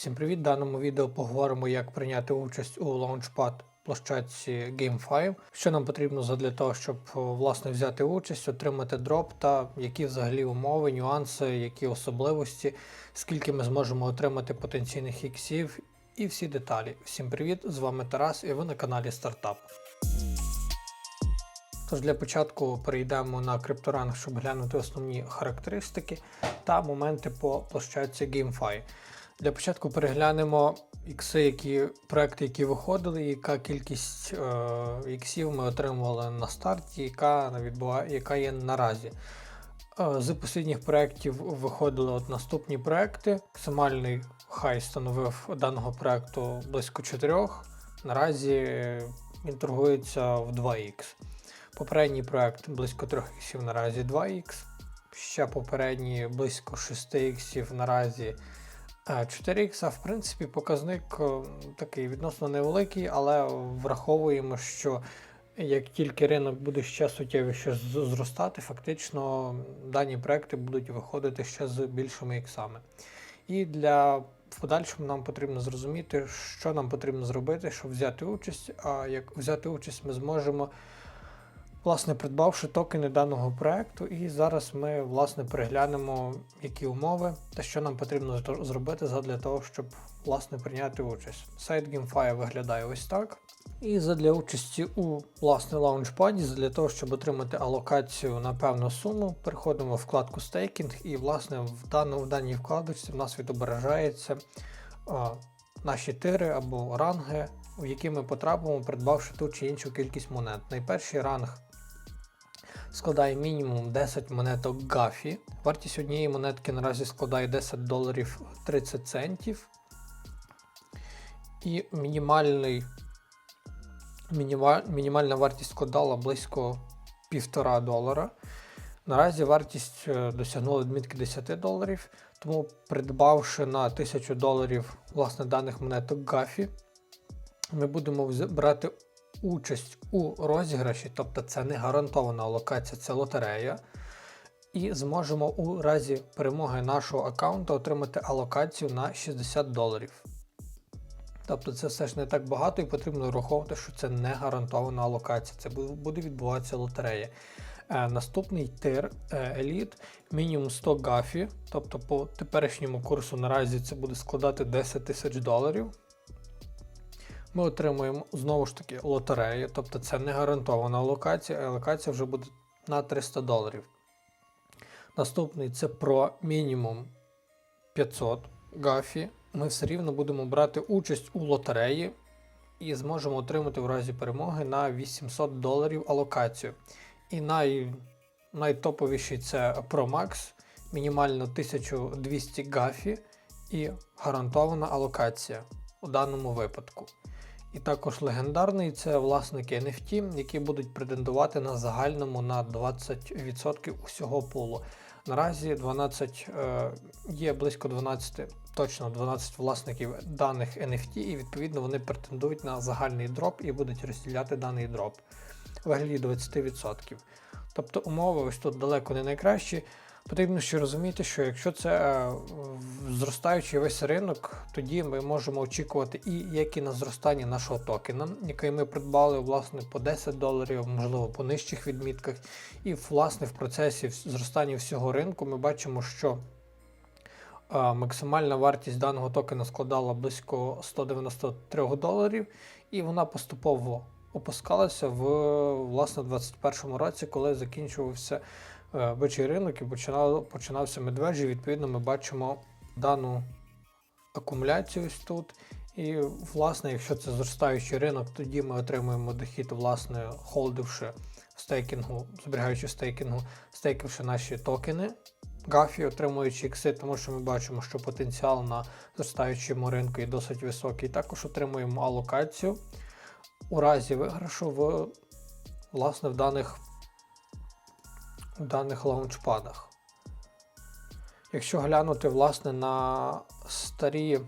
Всім привіт! В даному відео поговоримо, як прийняти участь у Launchpad площадці GameFi, що нам потрібно для того, щоб власне взяти участь, отримати дроп та які взагалі умови, нюанси, які особливості, скільки ми зможемо отримати потенційних іксів і всі деталі. Всім привіт! З вами Тарас і ви на каналі Стартап. Тож для початку перейдемо на крипторанг, щоб глянути основні характеристики та моменти по площадці GameFi. Для початку переглянемо ікси, які проекти, які виходили, яка кількість е, іксів ми отримували на старті, яка, відбуває, яка є наразі. Е, з останніх проєктів виходили от наступні проекти. Максимальний хай становив даного проекту близько 4. Наразі він торгується в 2х. Попередній проект близько 3 іксів, наразі 2х. Ще попередній близько 6 іксів, наразі 4х, в принципі, показник е, такий відносно невеликий, але враховуємо, що як тільки ринок буде ще суттєвіше зростати, фактично дані проекти будуть виходити ще з більшими іксами. І для в подальшому нам потрібно зрозуміти, що нам потрібно зробити, щоб взяти участь. А як взяти участь ми зможемо, власне, придбавши токени даного проекту. І зараз ми власне переглянемо, які умови та що нам потрібно зробити для того, щоб власне прийняти участь. Сайт GameFi виглядає ось так. І задля участі у власне лаунчпаді, для того, щоб отримати алокацію на певну суму, переходимо в вкладку стейкінг, і власне в, даному, в даній вкладочці в нас відображається а, наші тири або ранги, в які ми потрапимо, придбавши ту чи іншу кількість монет. Найперший ранг складає мінімум 10 монеток гафі. Вартість однієї монетки наразі складає 10 доларів 30 центів. І мінімальний, мініма, мінімальна вартість складала близько 1,5 долара. Наразі вартість е, досягнула відмітки 10 доларів, тому придбавши на 1000 доларів власне даних монеток гафі, ми будемо брати участь у розіграші, тобто це не гарантована локація, це лотерея. І зможемо у разі перемоги нашого аккаунту отримати алокацію на 60 доларів. Тобто це все ж не так багато і потрібно враховувати, що це не гарантована алокація, це буде відбуватися лотерея. Е, наступний тир е, еліт, мінімум 100 гафі, тобто по теперішньому курсу наразі це буде складати 10 тисяч доларів. Ми отримуємо знову ж таки лотерею, тобто це не гарантована локація, а локація вже буде на 300 доларів. Наступний це про мінімум 500 гафі. Ми все рівно будемо брати участь у лотереї і зможемо отримати в разі перемоги на 800 доларів алокацію. І най, найтоповіший це Pro Max, мінімально 1200 гафі і гарантована алокація у даному випадку. І також легендарний це власники NFT, які будуть претендувати на загальному на 20% усього пулу. Наразі 12 е, є близько 12, точно 12 власників даних NFT, і відповідно вони претендують на загальний дроп і будуть розділяти даний дроп в вигляді 20%. Тобто умови ось тут далеко не найкращі. Потрібно ще розуміти, що якщо це е, зростаючий весь ринок, тоді ми можемо очікувати і як і на зростання нашого токена, який ми придбали власне по 10 доларів, можливо, по нижчих відмітках. І власне в процесі зростання всього ринку ми бачимо, що е, максимальна вартість даного токена складала близько 193 доларів, і вона поступово опускалася в власне 2021 році, коли закінчувався е, бичий ринок і починав, починався медвежий. Відповідно, ми бачимо дану акумуляцію ось тут. І, власне, якщо це зростаючий ринок, тоді ми отримуємо дохід, власне, холдивши стейкінгу, зберігаючи стейкінгу, стейкивши наші токени. Гафі, отримуючи ікси, тому що ми бачимо, що потенціал на зростаючому ринку є досить високий. Також отримуємо алокацію у разі виграшу в, власне, в даних, в даних лаунчпадах. Якщо глянути власне на старі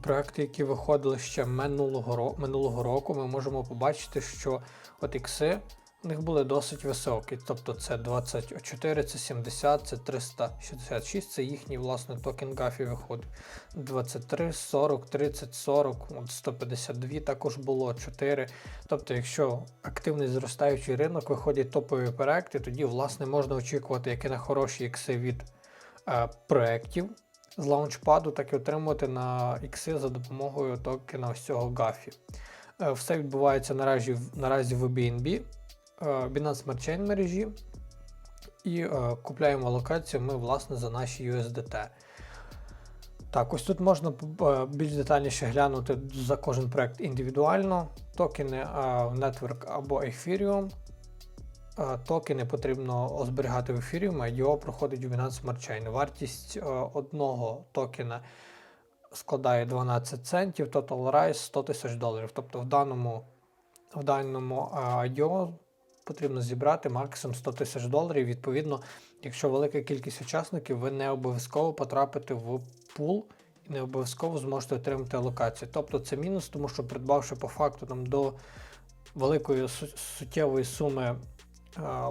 проекти, які виходили ще минулого, минулого року, ми можемо побачити, що от ікси у них були досить високі. Тобто це 24, це 70, це 366, це їхній власне токен гафі виходить. 23, 40, 30, 40, от 152 також було 4. Тобто, якщо активний зростаючий ринок, виходять топові проекти, тоді власне можна очікувати як і на хороші ікси від е, проєктів з лаунчпаду, так і отримувати на ікси за допомогою токена ось цього гафі. Е, Все відбувається наразі, наразі в BNB, Binance Smart Chain мережі. І е, купляємо локацію ми, власне, за наші USDT. Так, ось тут можна е, більш детальніше глянути за кожен проект індивідуально. Токени е, Network або Ethereum. Е, Токени потрібно зберігати в Ethereum, а IDO проходить у Binance Smart Chain. Вартість е, одного токена складає 12 центів, Total Rise 100 тисяч доларів. Тобто в даному, в даному е, IDO потрібно зібрати максимум 100 тисяч доларів. Відповідно, якщо велика кількість учасників, ви не обов'язково потрапите в пул і не обов'язково зможете отримати алокацію. Тобто це мінус, тому що придбавши по факту там до великої суттєвої суми. е,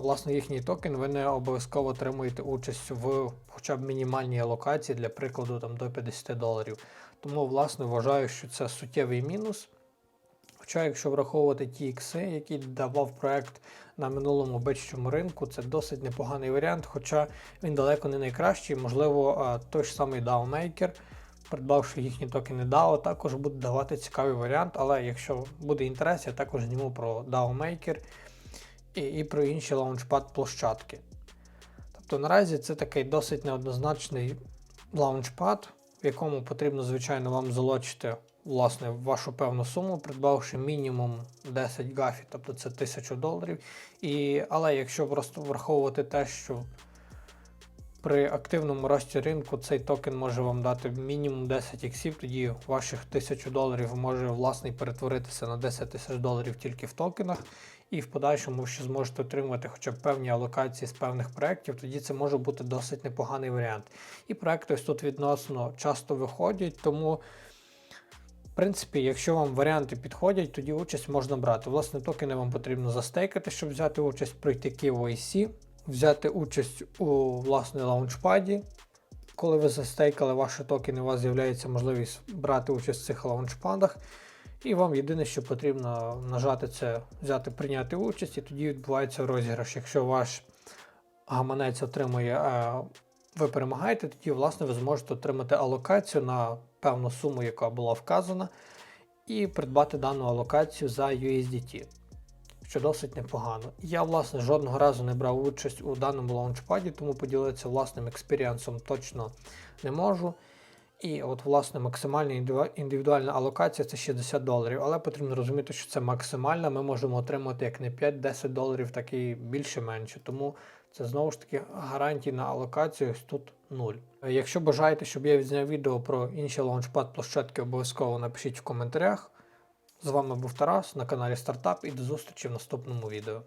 Власне, їхній токен, ви не обов'язково отримуєте участь в хоча б мінімальній алокації, для прикладу, там до 50 доларів. Тому, власне, вважаю, що це суттєвий мінус. Хоча, якщо враховувати ті ікси, які давав проект на минулому бичому ринку, це досить непоганий варіант, хоча він далеко не найкращий. Можливо, той ж самий DAO-Maker, придбавши їхні токени DAO, також буде давати цікавий варіант. Але якщо буде інтерес, я також зніму про DAO-Maker і, і про інші лаунчпад площадки. Тобто наразі це такий досить неоднозначний лаунчпад, в якому потрібно, звичайно, вам залочити власне вашу певну суму, придбавши мінімум 10 гафі, тобто це 1000 доларів. І, але якщо просто враховувати те, що при активному рості ринку цей токен може вам дати мінімум 10 іксів, тоді ваших 1000 доларів може власне перетворитися на 10 тисяч доларів тільки в токенах, і в подальшому ще зможете отримувати хоча б певні алокації з певних проєктів, тоді це може бути досить непоганий варіант. І проекти ось тут відносно часто виходять, тому. В принципі, якщо вам варіанти підходять, тоді участь можна брати. Власне, токени вам потрібно застейкати, щоб взяти участь, пройти KYC, взяти участь у власне лаунчпаді. Коли ви застейкали ваші токени, у вас з'являється можливість брати участь в цих лаунчпадах. І вам єдине, що потрібно нажати це, взяти, прийняти участь, і тоді відбувається розіграш. Якщо ваш гаманець отримує, е, ви перемагаєте, тоді власне ви зможете отримати алокацію на певну суму, яка була вказана, і придбати дану алокацію за USDT, що досить непогано. Я, власне, жодного разу не брав участь у даному лаунчпаді, тому поділитися власним експіріансом точно не можу. І от, власне, максимальна індивідуальна алокація це 60 доларів, але потрібно розуміти, що це максимальна. Ми можемо отримати як не 5-10 доларів, так і більше менше. Тому це знову ж таки гарантій на алокацію тут 0. Якщо бажаєте, щоб я відзняв відео про інші лаунчпад площадки, обов'язково напишіть в коментарях. З вами був Тарас на каналі Стартап і до зустрічі в наступному відео.